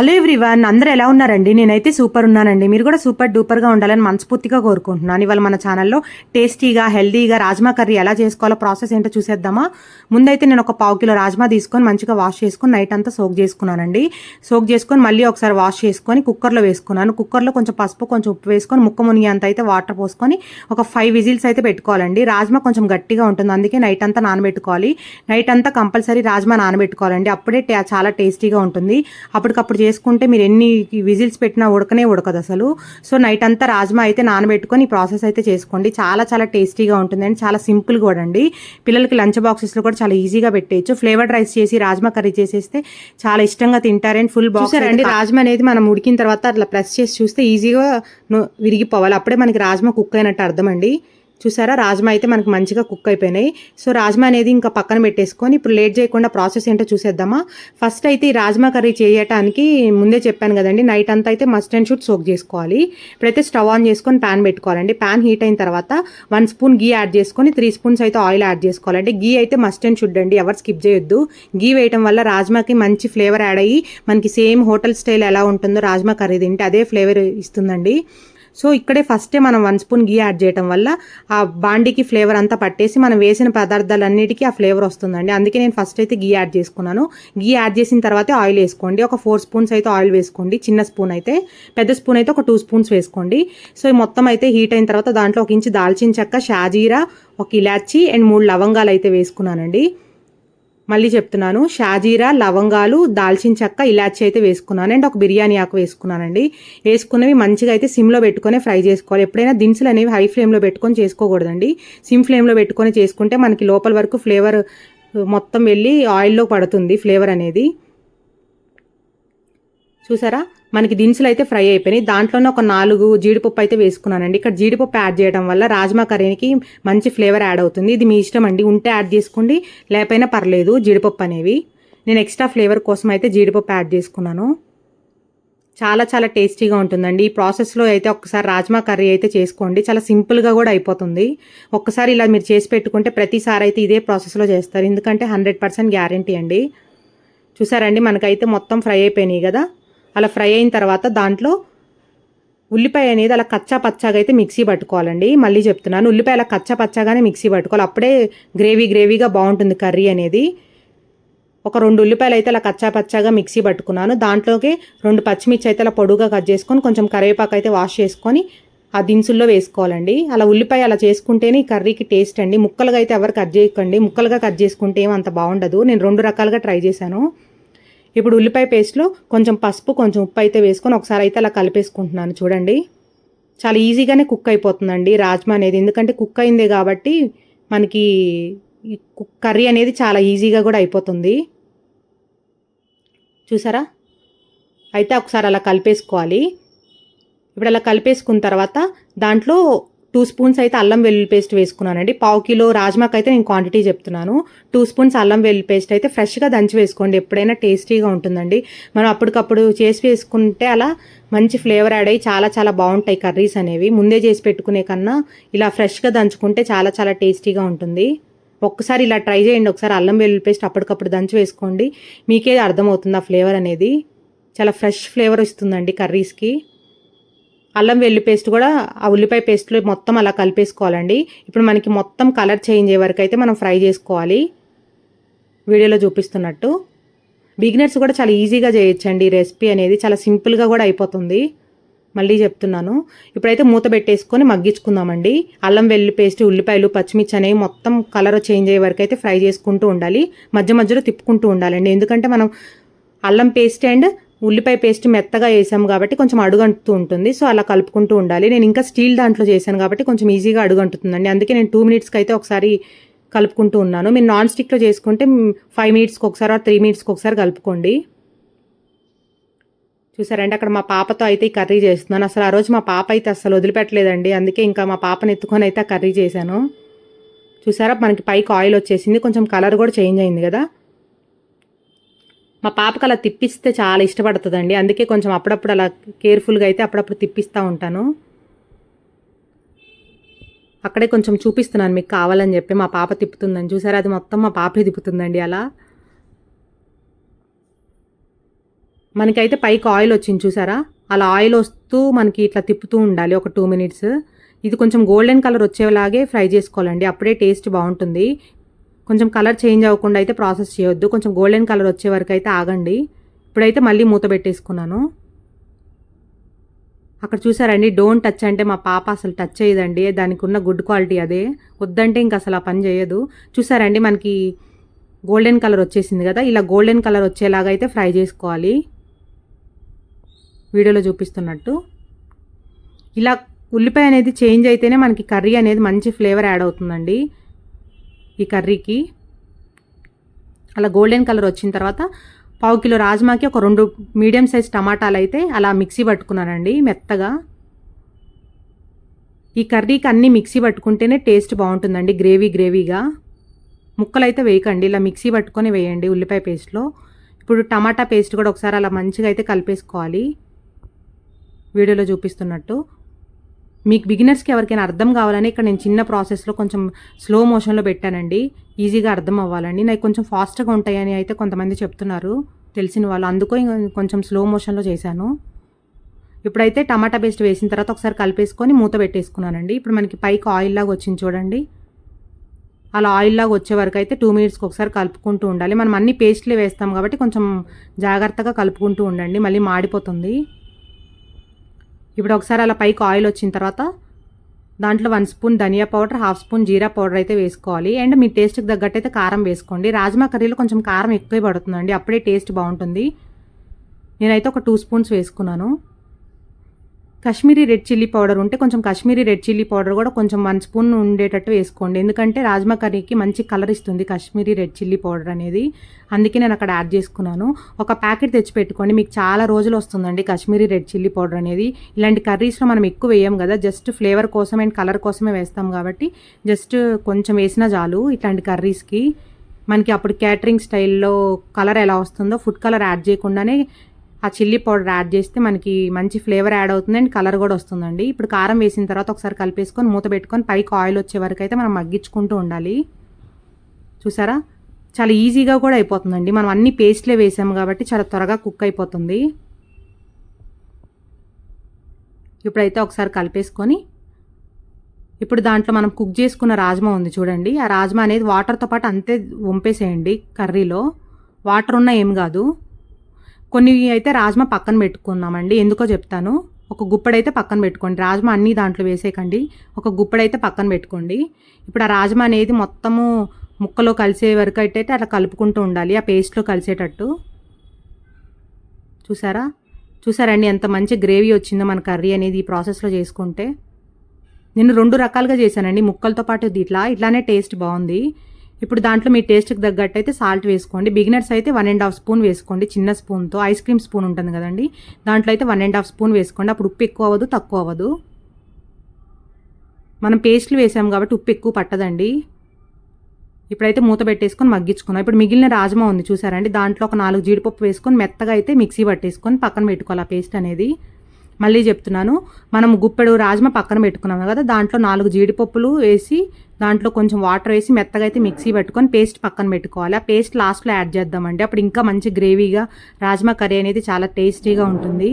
Hello everyone అందరూ ఎలా ఉన్నారండి? నేనైతే సూపర్ ఉన్నానండి. మీరు కూడా సూపర్ డూపర్గా ఉండాలని మనస్ఫూర్తిగా కోరుకుంటున్నాను. ఇవాళ మన ఛానల్లో టేస్టీగా హెల్దీగా రాజ్మా కర్రీ ఎలా చేసుకోవాలో ప్రాసెస్ ఏంటో చూసేద్దామా? ముందైతే నేను ఒక పావు కిలో రాజ్మా తీసుకొని మంచిగా వాష్ చేసుకొని నైట్ అంతా సోక్ చేసుకున్నానండి. సోక్ చేసుకొని మళ్ళీ ఒకసారి వాష్ చేసుకొని కుక్కర్లో వేసుకున్నాను. కుక్కర్లో కొంచెం పసుపు కొంచెం ఉప్పు వేసుకొని ముక్క మునిగేంత అయితే వాటర్ పోసుకొని ఒక ఫైవ్ విజిల్స్ అయితే పెట్టుకోవాలండి. రాజ్మా కొంచెం గట్టిగా ఉంటుంది. అందుకే నైట్ అంతా నానబెట్టుకోవాలి. నైట్ అంతా కంపల్సరీ రాజ్మా నానబెట్టుకోవాలండి. అప్పుడే చాలా టేస్టీగా ఉంటుంది. అప్పటికప్పుడు చేసుకుంటే మీరు ఎన్ని విజిల్స్ పెట్టినా ఉడకనే ఉడకదు అసలు. సో నైట్ అంతా రాజ్మా అయితే నానబెట్టుకొని ఈ ప్రాసెస్ అయితే చేసుకోండి. చాలా చాలా టేస్టీగా ఉంటుంది అండి చాలా సింపుల్ కూడా అండి. పిల్లలకి లంచ్ బాక్సెస్లో కూడా చాలా ఈజీగా పెట్టేయచ్చు. ఫ్లేవర్డ్ రైస్ చేసి రాజ్మా కర్రీ చేసేస్తే చాలా ఇష్టంగా తింటారండి ఫుల్ బాక్స్ అండి రాజ్మా అనేది మనం ఉడికిన తర్వాత అట్లా ప్రెస్ చేసి చూస్తే ఈజీగా విరిగిపోవాలి. అప్పుడే మనకి రాజ్మా కుక్ అయినట్టు అర్థం అండి చూసారా? రాజ్మా అయితే మనకి మంచిగా కుక్ అయిపోయినాయి. సో రాజ్మా అనేది ఇంకా పక్కన పెట్టేసుకొని ఇప్పుడు లేట్ చేయకుండా ప్రాసెస్ ఏంటో చూసేద్దామా? ఫస్ట్ అయితే ఈ రాజ్మా కర్రీ చేయటానికి ముందే చెప్పాను కదండి నైట్ అంతా అయితే మస్ట్ అండ్ షుడ్ సోక్ చేసుకోవాలి. ఇప్పుడైతే స్టవ్ ఆన్ చేసుకొని ప్యాన్ పెట్టుకోవాలండి. ప్యాన్ హీట్ అయిన తర్వాత వన్ స్పూన్ గీ యాడ్ చేసుకొని త్రీ స్పూన్స్ అయితే ఆయిల్ యాడ్ చేసుకోవాలండి. గీ అయితే మస్ట్ అండ్ షుడ్ అండి ఎవరు స్కిప్ చేయొద్దు. గీ వేయటం వల్ల రాజ్మాకి మంచి ఫ్లేవర్ యాడ్ అయ్యి మనకి సేమ్ హోటల్ స్టైల్ ఎలా ఉంటుందో రాజ్మా కర్రీ తింటే అదే ఫ్లేవర్ ఇస్తుందండి. సో ఇక్కడే ఫస్టే మనం వన్ స్పూన్ గీ యాడ్ చేయడం వల్ల ఆ బాండీకి ఫ్లేవర్ అంతా పట్టేసి మనం వేసిన పదార్థాలన్నిటికీ ఆ ఫ్లేవర్ వస్తుందండి. అందుకే నేను ఫస్ట్ అయితే గీ యాడ్ చేసుకున్నాను. గీ యాడ్ చేసిన తర్వాత ఆయిల్ వేసుకోండి. ఒక ఫోర్ స్పూన్స్ అయితే ఆయిల్ వేసుకోండి. చిన్న స్పూన్ అయితే పెద్ద స్పూన్ అయితే ఒక టూ స్పూన్స్ వేసుకోండి. సో మొత్తం అయితే హీట్ అయిన తర్వాత దాంట్లో ఒక ఇంచు దాల్చిన చెక్క షాజీరా ఒక ఇలాచి అండ్ మూడు లవంగాలు అయితే వేసుకున్నానండి. మళ్ళీ చెప్తున్నాను. షాజీరా లవంగాలు దాల్చిన చెక్క ఇలాచి అయితే వేసుకున్నాను. అండ్ ఒక బిర్యానీ ఆకు వేసుకున్నానండి. వేసుకున్నవి మంచిగా అయితే సిమ్లో పెట్టుకొని ఫ్రై చేసుకోవాలి. ఎప్పుడైనా దినుసులు అనేవి హై ఫ్లేమ్లో పెట్టుకొని చేసుకోకూడదండి. సిమ్ ఫ్లేమ్లో పెట్టుకొని చేసుకుంటే మనకి లోపల వరకు ఫ్లేవర్ మొత్తం వెళ్ళి ఆయిల్లో పడుతుంది ఫ్లేవర్ అనేది. చూసారా? మనకి దినుసులు అయితే ఫ్రై అయిపోయినాయి. దాంట్లోనే ఒక నాలుగు జీడిపప్పు అయితే వేసుకున్నానండి. ఇక్కడ జీడిపప్పు యాడ్ చేయడం వల్ల రాజ్మా కర్రీకి మంచి ఫ్లేవర్ యాడ్ అవుతుంది. ఇది మీ ఇష్టం అండి. ఉంటే యాడ్ చేసుకోండి. లేకపోయినా పర్లేదు జీడిపప్పు అనేవి. నేను ఎక్స్ట్రా ఫ్లేవర్ కోసం అయితే జీడిపప్పు యాడ్ చేసుకున్నాను. చాలా చాలా టేస్టీగా ఉంటుందండి. ఈ ప్రాసెస్లో అయితే ఒక్కసారి రాజ్మా కర్రీ అయితే చేసుకోండి. చాలా సింపుల్గా కూడా అయిపోతుంది. ఒక్కసారి ఇలా మీరు చేసి పెట్టుకుంటే ప్రతిసారి అయితే ఇదే ప్రాసెస్లో చేస్తారు. ఎందుకంటే హండ్రెడ్ పర్సెంట్ గ్యారంటీ అండి. చూసారండి? మనకైతే మొత్తం ఫ్రై అయిపోయినాయి కదా. అలా ఫ్రై అయిన తర్వాత దాంట్లో ఉల్లిపాయ అనేది అలా కచ్చా పచ్చాగా అయితే మిక్సీ పట్టుకోవాలండి. మళ్ళీ చెప్తున్నాను ఉల్లిపాయ అలా కచ్చా పచ్చాగానే మిక్సీ పట్టుకోవాలి. అప్పుడే గ్రేవీ గ్రేవీగా బాగుంటుంది కర్రీ అనేది. ఒక రెండు ఉల్లిపాయలు అయితే అలా కచ్చా పచ్చాగా మిక్సీ పట్టుకున్నాను. దాంట్లోకి రెండు పచ్చిమిర్చి అయితే అలా పొడుగా కట్ చేసుకొని కొంచెం కరివేపాకు అయితే వాష్ చేసుకొని ఆ దినుసుల్లో వేసుకోవాలండి. అలా ఉల్లిపాయ అలా చేసుకుంటేనే ఈ కర్రీకి టేస్ట్ అండి. ముక్కలుగా అయితే ఎవరు కట్ చేయకండి. ముక్కలుగా కట్ చేసుకుంటే ఏమో అంత బాగుండదు. నేను రెండు రకాలుగా ట్రై చేశాను. ఇప్పుడు ఉల్లిపాయ పేస్ట్లో కొంచెం పసుపు కొంచెం ఉప్పు అయితే వేసుకొని ఒకసారి అయితే అలా కలిపేసుకుంటున్నాను. చూడండి. చాలా ఈజీగానే కుక్ అయిపోతుందండి రాజ్మా అనేది. ఎందుకంటే కుక్ అయిందే కాబట్టి మనకి కుక్ కర్రీ అనేది చాలా ఈజీగా కూడా అయిపోతుంది. చూసారా? అయితే ఒకసారి అలా కలిపేసుకోవాలి. ఇప్పుడు అలా కలిపేసుకున్న తర్వాత దాంట్లో టూ స్పూన్స్ అయితే అల్లం వెల్లుల్లి పేస్ట్ వేసుకున్నానండి. పావు కిలో రాజ్మాకి అయితే నేను క్వాంటిటీ చెప్తున్నాను. టూ స్పూన్స్ అల్లం వెల్లుల్లి పేస్ట్ అయితే ఫ్రెష్గా దంచి వేసుకోండి. ఎప్పుడైనా టేస్టీగా ఉంటుందండి. మనం అప్పటికప్పుడు చేసి వేసుకుంటే అలా మంచి ఫ్లేవర్ యాడ్ అయ్యి చాలా చాలా బాగుంటాయి కర్రీస్ అనేవి. ముందే చేసి పెట్టుకునే కన్నా ఇలా ఫ్రెష్గా దంచుకుంటే చాలా చాలా టేస్టీగా ఉంటుంది. ఒక్కసారి ఇలా ట్రై చేయండి. ఒకసారి అల్లం వెల్లుల్లి పేస్ట్ అప్పటికప్పుడు దంచి వేసుకోండి. మీకే అర్థమవుతుంది ఆ ఫ్లేవర్ అనేది. చాలా ఫ్రెష్ ఫ్లేవర్ వస్తుందండి కర్రీస్కి. అల్లం వెల్లి పేస్ట్ కూడా ఆ ఉల్లిపాయ పేస్ట్లో మొత్తం అలా కలిపేసుకోవాలండి. ఇప్పుడు మనకి మొత్తం కలర్ చేంజ్ అయ్యే వరకు అయితే మనం ఫ్రై చేసుకోవాలి. వీడియోలో చూపిస్తున్నట్టు. బిగినర్స్ కూడా చాలా ఈజీగా చేయొచ్చండి ఈ రెసిపీ అనేది. చాలా సింపుల్గా కూడా అయిపోతుంది. మళ్ళీ చెప్తున్నాను. ఇప్పుడైతే మూత పెట్టేసుకొని మగ్గించుకుందామండి. అల్లం వెల్లుల్లి పేస్ట్ ఉల్లిపాయలు పచ్చిమిర్చి అనేవి మొత్తం కలర్ చేంజ్ అయ్యే వరకు అయితే ఫ్రై చేసుకుంటూ ఉండాలి. మధ్య మధ్యలో తిప్పుకుంటూ ఉండాలండి. ఎందుకంటే మనం అల్లం పేస్ట్ అండ్ ఉల్లిపాయ పేస్ట్ మెత్తగా వేసాము కాబట్టి కొంచెం అడుగంటుతూ ఉంటుంది. సో అలా కలుపుకుంటూ ఉండాలి. నేను ఇంకా స్టీల్ దాంట్లో చేశాను కాబట్టి కొంచెం ఈజీగా అడుగంటుతుందండి. అందుకే నేను టూ మినిట్స్కి అయితే ఒకసారి కలుపుకుంటూ ఉన్నాను. మీరు నాన్ స్టిక్లో చేసుకుంటే ఫైవ్ మినిట్స్కి ఒకసారి త్రీ మినిట్స్కి ఒకసారి కలుపుకోండి. చూసారండి? అక్కడ మా పాపతో అయితే ఈ కర్రీ చేస్తున్నాను. అసలు ఆ రోజు మా పాప అయితే అసలు వదిలిపెట్టలేదండి. అందుకే ఇంకా మా పాపను ఎత్తుకొని అయితే ఆ కర్రీ చేశాను. చూసారా? మనకి పైకి ఆయిల్ వచ్చేసింది. కొంచెం కలర్ కూడా చేంజ్ అయింది కదా? మా పాపకు అలా తిప్పిస్తే చాలా ఇష్టపడుతుందండి. అందుకే కొంచెం అప్పుడప్పుడు అలా కేర్ఫుల్గా అయితే అప్పుడప్పుడు తిప్పిస్తూ ఉంటాను. అక్కడే కొంచెం చూపిస్తున్నాను మీకు కావాలని చెప్పి. మా పాప తిప్పుతుందని. చూసారా? అది మొత్తం మా పాపే తిప్పుతుందండి అలా. మనకైతే పైకి ఆయిల్ వచ్చింది చూసారా? అలా ఆయిల్ వస్తూ మనకి ఇట్లా తిప్పుతూ ఉండాలి ఒక టూ మినిట్స్. ఇది కొంచెం గోల్డెన్ కలర్ వచ్చేలాగే ఫ్రై చేసుకోవాలండి. అప్పుడే టేస్ట్ బాగుంటుంది. కొంచెం కలర్ చేంజ్ అవ్వకుండా అయితే ప్రాసెస్ చేయొద్దు. కొంచెం గోల్డెన్ కలర్ వచ్చే వరకు అయితే ఆగండి. ఇప్పుడైతే మళ్ళీ మూత పెట్టేసుకున్నాను. అక్కడ చూసారండి డోంట్ టచ్ అంటే మా పాప అసలు టచ్ చేయదండి. దానికి ఉన్న గుడ్ క్వాలిటీ అదే. వద్దంటే ఇంక అసలు ఆ పని చేయదు. చూసారండి మనకి గోల్డెన్ కలర్ వచ్చేసింది కదా. ఇలా గోల్డెన్ కలర్ వచ్చేలాగా అయితే ఫ్రై చేసుకోవాలి. వీడియోలో చూపిస్తున్నట్టు. ఇలా ఉల్లిపాయ అనేది చేంజ్ అయితేనే మనకి కర్రీ అనేది మంచి ఫ్లేవర్ యాడ్ అవుతుందండి. ఈ కర్రీకి. అలా గోల్డెన్ కలర్ వచ్చిన తర్వాత పావు కిలో రాజ్మాకి ఒక రెండు మీడియం సైజ్ టమాటాలు అయితే అలా మిక్సీ పట్టుకున్నానండి మెత్తగా. ఈ కర్రీకి అన్నీ మిక్సీ పట్టుకుంటేనే టేస్ట్ బాగుంటుందండి గ్రేవీ గ్రేవీగా. ముక్కలు అయితే వేయకండి ఇలా మిక్సీ పట్టుకొని వేయండి ఉల్లిపాయ పేస్ట్లో. ఇప్పుడు టమాటా పేస్ట్ కూడా ఒకసారి అలా మంచిగా అయితే కలిపేసుకోవాలి. వీడియోలో చూపిస్తున్నట్టు. మీకు బిగినర్స్కి ఎవరికైనా అర్థం కావాలని ఇక్కడ నేను చిన్న ప్రాసెస్లో కొంచెం స్లో మోషన్లో పెట్టానండి. ఈజీగా అర్థం అవ్వాలండి. నాకు కొంచెం ఫాస్ట్గా ఉంటాయని అయితే కొంతమంది చెప్తున్నారు. తెలిసిన వాళ్ళు. అందుకో కొంచెం స్లో మోషన్లో చేశాను. ఇప్పుడైతే టమాటా పేస్ట్ వేసిన తర్వాత ఒకసారి కలిపేసుకొని మూత పెట్టేసుకున్నానండి. ఇప్పుడు మనకి పైకి ఆయిల్ లాగా వచ్చింది చూడండి. అలా ఆయిల్ లాగా వచ్చే వరకు అయితే టూ మినిట్స్కి ఒకసారి కలుపుకుంటూ ఉండాలి. మనం అన్ని పేస్ట్లే వేస్తాం కాబట్టి కొంచెం జాగ్రత్తగా కలుపుకుంటూ ఉండండి. మళ్ళీ మాడిపోతుంది. ఇప్పుడు ఒకసారి అలా పైకి ఆయిల్ వచ్చిన తర్వాత దాంట్లో వన్ స్పూన్ ధనియా పౌడర్ హాఫ్ స్పూన్ జీరా పౌడర్ అయితే వేసుకోవాలి. అండ్ మీ టేస్ట్కి తగ్గట్టు అయితే కారం వేసుకోండి. రాజ్మా కర్రీలో కొంచెం కారం ఎక్కువే పడుతుందండి. అప్పుడే టేస్ట్ బాగుంటుంది. నేనైతే ఒక టూ స్పూన్స్ వేసుకున్నాను. కాశ్మీరీ రెడ్ చిల్లీ పౌడర్ ఉంటే కొంచెం కాశ్మీరీ రెడ్ చిల్లీ పౌడర్ కూడా కొంచెం వన్ స్పూన్ ఉండేటట్టు వేసుకోండి. ఎందుకంటే రాజ్మా కర్రీకి మంచి కలర్ ఇస్తుంది కాశ్మీరీ రెడ్ చిల్లీ పౌడర్ అనేది. అందుకే నేను అక్కడ యాడ్ చేసుకున్నాను. ఒక ప్యాకెట్ తెచ్చి పెట్టుకోండి. మీకు చాలా రోజులు వస్తుందండి కాశ్మీరీ రెడ్ చిల్లీ పౌడర్ అనేది. ఇలాంటి కర్రీస్లో మనం ఎక్కువ వేయం కదా. జస్ట్ ఫ్లేవర్ కోసం అండ్ కలర్ కోసమే వేస్తాం కాబట్టి జస్ట్ కొంచెం వేసినా చాలు ఇట్లాంటి కర్రీస్కి. మనకి అప్పుడు క్యాటరింగ్ స్టైల్లో కలర్ ఎలా వస్తుందో ఫుడ్ కలర్ యాడ్ చేయకుండానే ఆ చిల్లీ పౌడర్ యాడ్ చేస్తే మనకి మంచి ఫ్లేవర్ యాడ్ అవుతుంది అండ్ కలర్ కూడా వస్తుందండి. ఇప్పుడు కారం వేసిన తర్వాత ఒకసారి కలిపేసుకొని మూత పెట్టుకొని పైకి ఆయిల్ వచ్చే వరకు అయితే మనం మగ్గించుకుంటూ ఉండాలి. చూసారా? చాలా ఈజీగా కూడా అయిపోతుందండి. మనం అన్ని పేస్ట్లే వేసాము కాబట్టి చాలా త్వరగా కుక్ అయిపోతుంది. ఇప్పుడైతే ఒకసారి కలిపేసుకొని ఇప్పుడు దాంట్లో మనం కుక్ చేసుకున్న రాజ్మా ఉంది చూడండి. ఆ రాజ్మా అనేది వాటర్తో పాటు అంతే వంపేసేయండి కర్రీలో. వాటర్ ఉన్న ఏం కాదు. కొన్ని అయితే రాజ్మా పక్కన పెట్టుకున్నామండి ఎందుకో చెప్తాను. ఒక గుప్పడైతే పక్కన పెట్టుకోండి. రాజ్మా అన్నీ దాంట్లో వేసేయకండి. ఒక గుప్పడైతే పక్కన పెట్టుకోండి. ఇప్పుడు ఆ రాజ్మా అనేది మొత్తము ముక్కలో కలిసే వరకు అయితే అట్లా కలుపుకుంటూ ఉండాలి. ఆ పేస్ట్లో కలిసేటట్టు. చూసారా? చూసారండి ఎంత మంచి గ్రేవీ వచ్చిందో మన కర్రీ అనేది ఈ ప్రాసెస్లో చేసుకుంటే. నేను రెండు రకాలుగా చేశానండి. ముక్కలతో పాటు ఇట్లా. ఇట్లానే టేస్ట్ బాగుంది. ఇప్పుడు దాంట్లో మీ టేస్ట్కి తగ్గట్టు అయితే సాల్ట్ వేసుకోండి. బిగినర్స్ అయితే వన్ అండ్ హాఫ్ స్పూన్ వేసుకోండి. చిన్న స్పూన్తో ఐస్ క్రీమ్ స్పూన్ ఉంటుంది కదండి. దాంట్లో అయితే వన్ అండ్ హాఫ్ స్పూన్ వేసుకోండి. అప్పుడు ఉప్పు ఎక్కువ అవ్వదు తక్కువ అవ్వదు. మనం పేస్ట్లు వేసాం కాబట్టి ఉప్పు ఎక్కువ పట్టదండి. ఇప్పుడైతే మూత పెట్టేసుకొని మగ్గించుకున్నాం ఇప్పుడు మిగిలిన రాజ్మా ఉంది చూసారండి దాంట్లో ఒక నాలుగు జీడిపప్పు వేసుకొని మెత్తగా అయితే మిక్సీ పట్టేసుకొని పక్కన పెట్టుకోవాలి ఆ పేస్ట్ అనేది. మళ్ళీ చెప్తున్నాను. మనం గుప్పెడు రాజ్మా పక్కన పెట్టుకున్నాము కదా దాంట్లో నాలుగు జీడిపప్పులు వేసి దాంట్లో కొంచెం వాటర్ వేసి మెత్తగా అయితే మిక్సీ పెట్టుకొని పేస్ట్ పక్కన పెట్టుకోవాలి. ఆ పేస్ట్ లాస్ట్లో యాడ్ చేద్దామండి. అప్పుడు ఇంకా మంచి గ్రేవీగా రాజ్మా కర్రీ అనేది చాలా టేస్టీగా ఉంటుంది.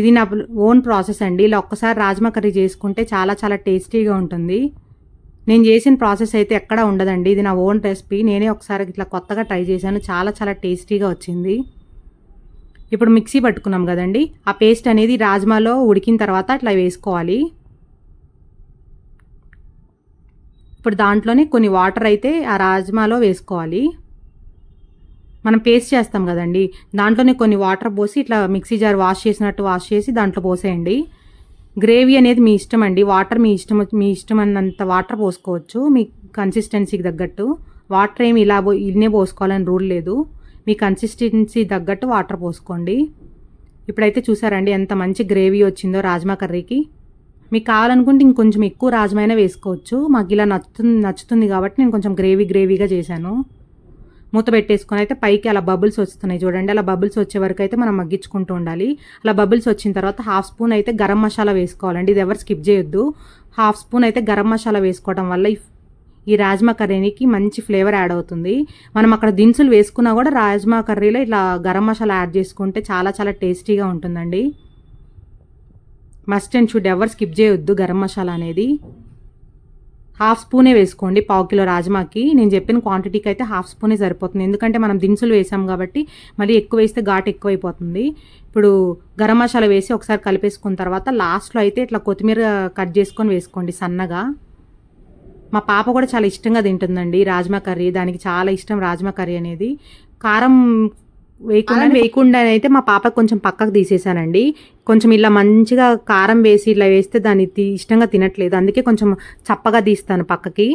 ఇది నా ఓన్ ప్రాసెస్ అండి. ఇలా ఒక్కసారి రాజ్మా కర్రీ చేసుకుంటే చాలా చాలా టేస్టీగా ఉంటుంది. నేను చేసిన ప్రాసెస్ అయితే ఎక్కడా ఉండదండి. ఇది నా ఓన్ రెసిపీ. నేనే ఒకసారి ఇట్లా కొత్తగా ట్రై చేశాను. చాలా చాలా టేస్టీగా వచ్చింది. ఇప్పుడు మిక్సీ పట్టుకున్నాం కదండి. ఆ పేస్ట్ అనేది రాజ్మాలో ఉడికిన తర్వాత అట్లా వేసుకోవాలి. ఇప్పుడు దాంట్లోనే కొన్ని వాటర్ అయితే ఆ రాజ్మాలో వేసుకోవాలి. మనం పేస్ట్ చేస్తాం కదండి. దాంట్లోనే కొన్ని వాటర్ పోసి ఇట్లా మిక్సీ జార్ వాష్ చేసినట్టు వాష్ చేసి దాంట్లో పోసేయండి. గ్రేవీ అనేది మీ ఇష్టం అండి. వాటర్ మీ ఇష్టం మీ ఇష్టం అన్నంత వాటర్ పోసుకోవచ్చు. మీ కన్సిస్టెన్సీకి తగ్గట్టు. వాటర్ ఏమి ఇలా ఇన్నే పోసుకోవాలని రూల్ లేదు. మీ కన్సిస్టెన్సీ తగ్గట్టు వాటర్ పోసుకోండి. ఇప్పుడైతే చూసారండి ఎంత మంచి గ్రేవీ వచ్చిందో రాజ్మా కర్రీకి. మీకు కావాలనుకుంటే ఇంకొంచెం ఎక్కువ రాజమైన వేసుకోవచ్చు. మాకు ఇలా నచ్చుతుంది నచ్చుతుంది కాబట్టి నేను కొంచెం గ్రేవీ గ్రేవీగా చేశాను. మూత పెట్టేసుకొని అయితే పైకి అలా బబుల్స్ వస్తున్నాయి చూడండి. అలా బబుల్స్ వచ్చే వరకు అయితే మనం మగ్గించుకుంటూ ఉండాలి. అలా బబుల్స్ వచ్చిన తర్వాత హాఫ్ స్పూన్ అయితే గరం మసాలా వేసుకోవాలండి. ఇది ఎవరు స్కిప్ చేయొద్దు. హాఫ్ స్పూన్ అయితే గరం మసాలా వేసుకోవడం వల్ల ఈ రాజ్మా కర్రీకి మంచి ఫ్లేవర్ యాడ్ అవుతుంది. మనం అక్కడ దినుసులు వేసుకున్నా కూడా రాజ్మా కర్రీలో ఇట్లా గరం మసాలా యాడ్ చేసుకుంటే చాలా చాలా టేస్టీగా ఉంటుందండి. మస్ట్ అండ్ షుడ్ ఎవరు స్కిప్ చేయొద్దు గరం మసాలా అనేది. హాఫ్ స్పూనే వేసుకోండి పావు కిలో రాజ్మాకి. నేను చెప్పిన క్వాంటిటీకి అయితే హాఫ్ స్పూనే సరిపోతుంది. ఎందుకంటే మనం దినుసులు వేసాం కాబట్టి మళ్ళీ ఎక్కువ వేస్తే ఘాటు ఎక్కువైపోతుంది. ఇప్పుడు గరం మసాలా వేసి ఒకసారి కలిపేసుకున్న తర్వాత లాస్ట్లో అయితే ఇట్లా కొత్తిమీర కట్ చేసుకొని వేసుకోండి సన్నగా. మా పాప కూడా చాలా ఇష్టంగా తింటుందండి రాజ్మా కర్రీ. దానికి చాలా ఇష్టం రాజ్మా కర్రీ అనేది. కారం వేయకుండా వేయకుండా అయితే మా పాప కొంచెం పక్కకు తీసేసానండి కొంచెం ఇలా మంచిగా కారం వేసి ఇలా వేస్తే దాన్ని ఇష్టంగా తినట్లేదు. అందుకే కొంచెం చప్పగా తీస్తాను పక్కకి.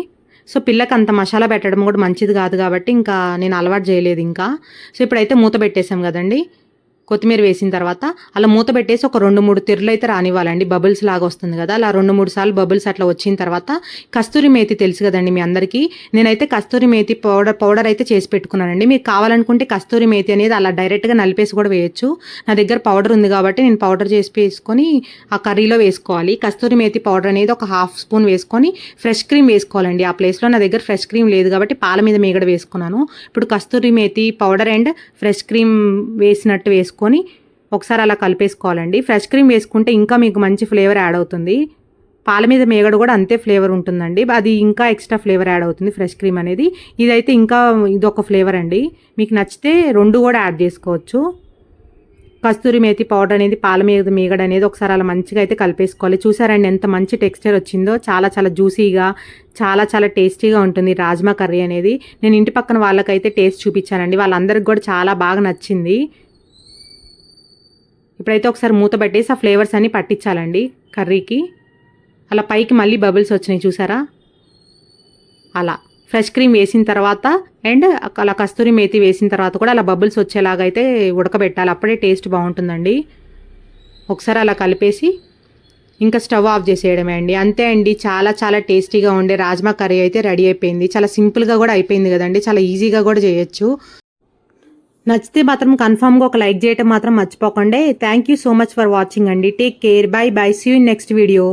సో పిల్లకి అంత మసాలా పెట్టడం కూడా మంచిది కాదు కాబట్టి ఇంకా నేను అలవాటు చేయలేదు ఇంకా. సో ఇప్పుడైతే మూత పెట్టేసాం కదండి. కొత్తిమీర వేసిన తర్వాత అలా మూత పెట్టేసి ఒక రెండు మూడు తిరులు అయితే రానివ్వాలండి. బబుల్స్ లాగా వస్తుంది కదా అలా రెండు మూడు సార్లు బబుల్స్ అట్లా వచ్చిన తర్వాత కస్తూరి మేతి తెలుసు కదండి మీ అందరికీ. నేనైతే కస్తూరి మేతి పౌడర్ పౌడర్ అయితే చేసి పెట్టుకున్నానండి. మీకు కావాలనుకుంటే కస్తూరి మేతి అనేది అలా డైరెక్ట్గా నలిపేసి కూడా వేయొచ్చు. నా దగ్గర పౌడర్ ఉంది కాబట్టి నేను పౌడర్ చేసి వేసుకొని ఆ కర్రీలో వేసుకోవాలి. కస్తూరి మేతి పౌడర్ అనేది ఒక హాఫ్ స్పూన్ వేసుకొని ఫ్రెష్ క్రీమ్ వేసుకోవాలండి. ఆ ప్లేస్లో నా దగ్గర ఫ్రెష్ క్రీమ్ లేదు కాబట్టి పాల మీద మీగడ వేసుకున్నాను. ఇప్పుడు కస్తూరి methi powder and fresh cream వేసినట్టు వేసుకొని ఒకసారి అలా కలిపేసుకోవాలండి. ఫ్రెష్ క్రీమ్ వేసుకుంటే ఇంకా మీకు మంచి ఫ్లేవర్ యాడ్ అవుతుంది. పాల మీద మేగడ కూడా అంతే ఫ్లేవర్ ఉంటుందండి. అది ఇంకా ఎక్స్ట్రా ఫ్లేవర్ యాడ్ అవుతుంది ఫ్రెష్ క్రీమ్ అనేది. ఇదైతే ఇంకా ఇదొక ఫ్లేవర్ అండి. మీకు నచ్చితే రెండు కూడా యాడ్ చేసుకోవచ్చు. కస్తూరి మేతి పౌడర్ అనేది పాల మీద మీగడ అనేది ఒకసారి అలా మంచిగా అయితే కలిపేసుకోవాలి. చూసారండి ఎంత మంచి టెక్స్చర్ వచ్చిందో. చాలా చాలా జ్యూసీగా చాలా చాలా టేస్టీగా ఉంటుంది రాజ్మా కర్రీ అనేది. నేను ఇంటి పక్కన వాళ్ళకైతే టేస్ట్ చూపించానండి. వాళ్ళందరికి కూడా చాలా బాగా నచ్చింది. ఇప్పుడైతే ఒకసారి మూత పెట్టేసి ఆ ఫ్లేవర్స్ అన్ని పట్టించాలండి కర్రీకి. అలా పైకి మళ్ళీ బబుల్స్ వచ్చినాయి చూసారా? అలా. ఫ్రెష్ క్రీమ్ వేసిన తర్వాత అండ్ అలా కస్తూరి మేతి వేసిన తర్వాత కూడా అలా బబుల్స్ వచ్చేలాగా అయితే ఉడకబెట్టాలి. అప్పుడే టేస్ట్ బాగుంటుందండి. ఒకసారి అలా కలిపేసి ఇంకా స్టవ్ ఆఫ్ చేసేయడమే అండి. అంతే అండి. చాలా చాలా టేస్టీగా ఉండే రాజ్మా కర్రీ అయితే రెడీ అయిపోయింది. చాలా సింపుల్గా కూడా అయిపోయింది కదండి. చాలా ఈజీగా కూడా చేయొచ్చు. నచ్చితే మాత్రం కన్ఫామ్గా ఒక లైక్ చేయటం మాత్రం మర్చిపోకండి. Thank you so much for watching అండి. Take care bye bye see you next video